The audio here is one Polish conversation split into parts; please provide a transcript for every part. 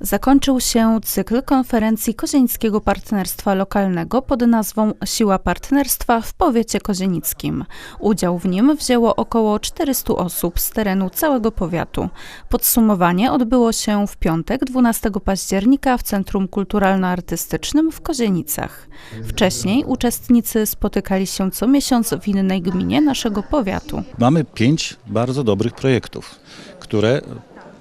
Zakończył się cykl konferencji Kozienickiego Partnerstwa Lokalnego pod nazwą Siła Partnerstwa w powiecie kozienickim. Udział w nim wzięło około 400 osób z terenu całego powiatu. Podsumowanie odbyło się w piątek 12 października w Centrum Kulturalno-Artystycznym w Kozienicach. Wcześniej uczestnicy spotykali się co miesiąc w innej gminie naszego powiatu. Mamy pięć bardzo dobrych projektów, które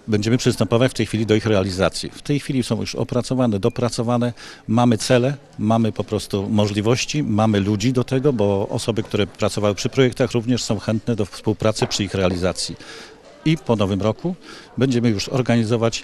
będziemy przystępować w tej chwili do ich realizacji. W tej chwili są już opracowane, dopracowane, mamy cele, mamy po prostu możliwości, mamy ludzi do tego, bo osoby, które pracowały przy projektach również są chętne do współpracy przy ich realizacji. I po nowym roku będziemy już organizować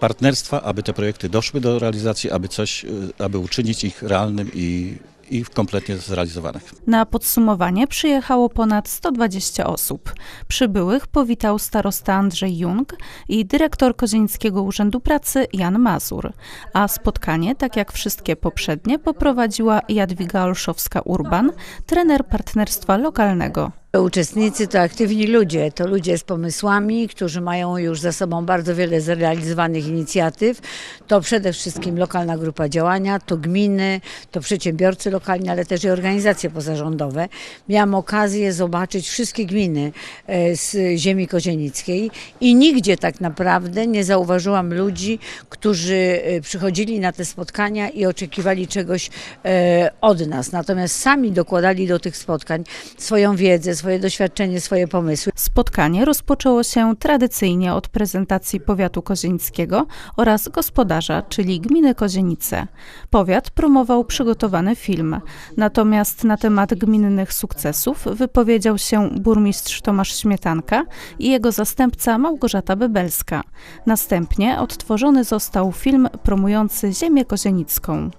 partnerstwa, aby te projekty doszły do realizacji, aby coś, y, aby uczynić ich realnym i, i kompletnie zrealizowanych. Na podsumowanie przyjechało ponad 120 osób. Przybyłych powitał starosta Andrzej Jung i dyrektor Kozienickiego Urzędu Pracy Jan Mazur. A spotkanie, tak jak wszystkie poprzednie, poprowadziła Jadwiga Olszowska-Urban, trener partnerstwa lokalnego. Uczestnicy to aktywni ludzie, to ludzie z pomysłami, którzy mają już za sobą bardzo wiele zrealizowanych inicjatyw. To przede wszystkim lokalna grupa działania, to gminy, to przedsiębiorcy lokalni, ale też i organizacje pozarządowe. Miałam okazję zobaczyć wszystkie gminy e, z ziemi kozienickiej i nigdzie tak naprawdę nie zauważyłam ludzi, którzy e, przychodzili na te spotkania i oczekiwali czegoś e, od nas. Natomiast sami dokładali do tych spotkań swoją wiedzę, swoje doświadczenie, swoje pomysły. Spotkanie rozpoczęło się tradycyjnie od prezentacji powiatu kozienickiego oraz gospodarza, czyli gminy Kozienice. Powiat promował przygotowany film. Natomiast na temat gminnych sukcesów wypowiedział się burmistrz Tomasz Śmietanka i jego zastępca Małgorzata Bebelska. Następnie odtworzony został film promujący ziemię kozienicką.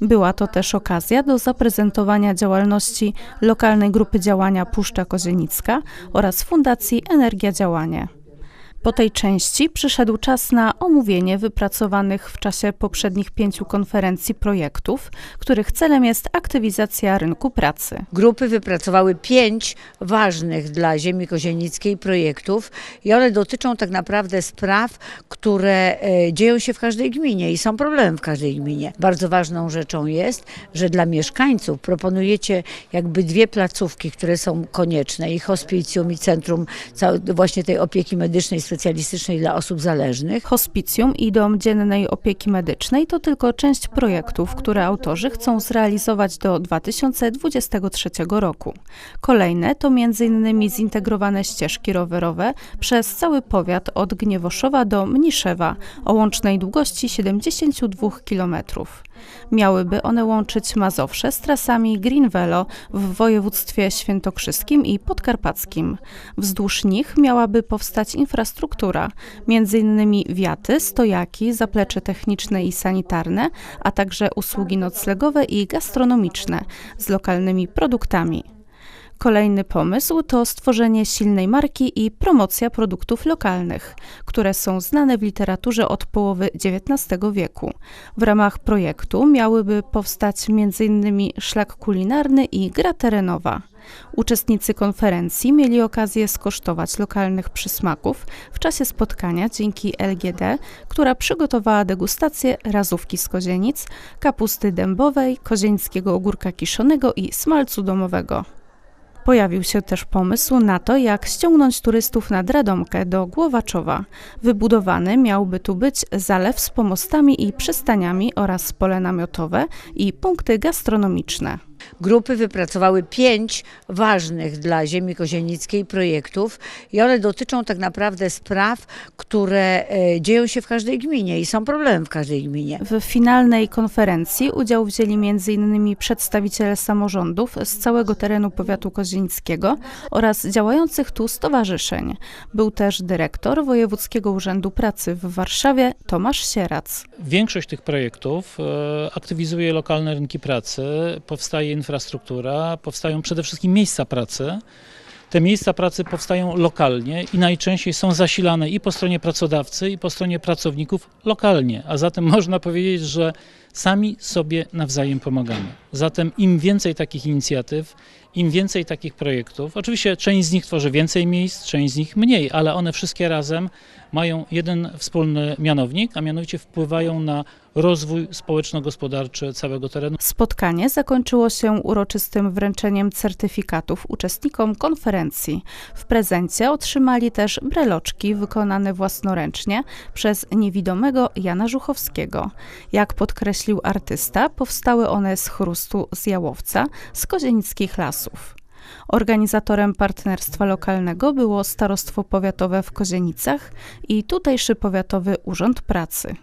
Była to też okazja do zaprezentowania działalności lokalnej grupy działania Puszcza Kozienicka oraz Fundacji Energia Działanie. Po tej części przyszedł czas na omówienie wypracowanych w czasie poprzednich pięciu konferencji projektów, których celem jest aktywizacja rynku pracy. Grupy wypracowały pięć ważnych dla ziemi kozienickiej projektów i one dotyczą tak naprawdę spraw, które e, dzieją się w każdej gminie i są problemem w każdej gminie. Bardzo ważną rzeczą jest, że dla mieszkańców proponujecie jakby dwie placówki, które są konieczne i hospicjum i centrum właśnie tej opieki medycznej specjalistycznej dla osób zależnych. Hospicjum i dom dziennej opieki medycznej to tylko część projektów, które autorzy chcą zrealizować do 2023 roku. Kolejne to m.in. zintegrowane ścieżki rowerowe przez cały powiat od Gniewoszowa do Mniszewa o łącznej długości 72 km. Miałyby one łączyć Mazowsze z trasami Green Velo w województwie świętokrzyskim i podkarpackim. Wzdłuż nich miałaby powstać infrastruktura, m.in. wiaty, stojaki, zaplecze techniczne i sanitarne, a także usługi noclegowe i gastronomiczne z lokalnymi produktami. Kolejny pomysł to stworzenie silnej marki i promocja produktów lokalnych, które są znane w literaturze od połowy XIX wieku. W ramach projektu miałyby powstać m.in. szlak kulinarny i gra terenowa. Uczestnicy konferencji mieli okazję skosztować lokalnych przysmaków w czasie spotkania dzięki LGD, która przygotowała degustację razówki z kozienic, kapusty dębowej, kozieńskiego ogórka kiszonego i smalcu domowego. Pojawił się też pomysł na to, jak ściągnąć turystów nad Radomkę do Głowaczowa. Wybudowany miałby tu być zalew z pomostami i przystaniami oraz pole namiotowe i punkty gastronomiczne. Grupy wypracowały pięć ważnych dla ziemi kozienickiej projektów i one dotyczą tak naprawdę spraw, które e, dzieją się w każdej gminie i są problemem w każdej gminie. W finalnej konferencji udział wzięli m.in. przedstawiciele samorządów z całego terenu powiatu kozienickiego oraz działających tu stowarzyszeń. Był też dyrektor Wojewódzkiego Urzędu Pracy w Warszawie Tomasz Sierac. Większość tych projektów e, aktywizuje lokalne rynki pracy, powstaje infrastruktura, powstają przede wszystkim miejsca pracy. Te miejsca pracy powstają lokalnie i najczęściej są zasilane i po stronie pracodawcy, i po stronie pracowników lokalnie, a zatem można powiedzieć, że sami sobie nawzajem pomagamy. Zatem im więcej takich inicjatyw, im więcej takich projektów, oczywiście część z nich tworzy więcej miejsc, część z nich mniej, ale one wszystkie razem mają jeden wspólny mianownik, a mianowicie wpływają na rozwój społeczno-gospodarczy całego terenu. Spotkanie zakończyło się uroczystym wręczeniem certyfikatów uczestnikom konferencji. W prezencie otrzymali też breloczki wykonane własnoręcznie przez niewidomego Jana Żuchowskiego. Jak podkreślił artysta, powstały one z chrustu z jałowca z kozienickich lasów. Organizatorem partnerstwa lokalnego było Starostwo Powiatowe w Kozienicach i tutejszy Powiatowy Urząd Pracy.